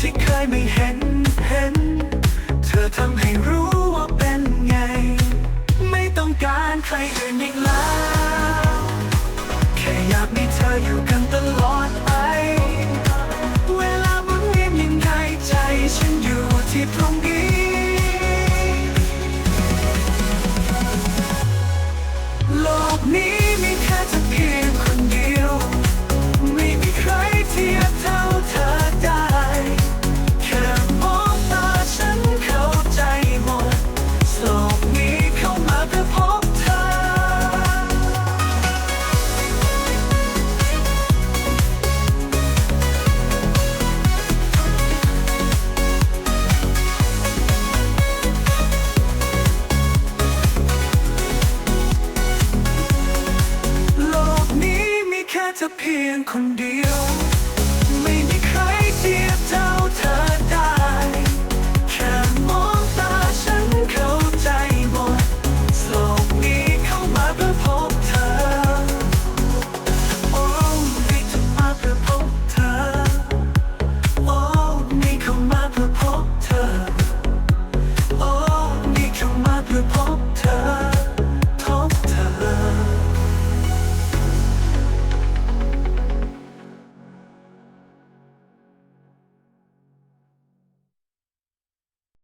ที่เคยไม่เห็นเห็น เธอทำให้รู้ว่าเป็นไง ไม่ต้องการใครอื่นอีกแล้ว แค่อยากมีเธออยู่กันตลอด เพียงคนเดียว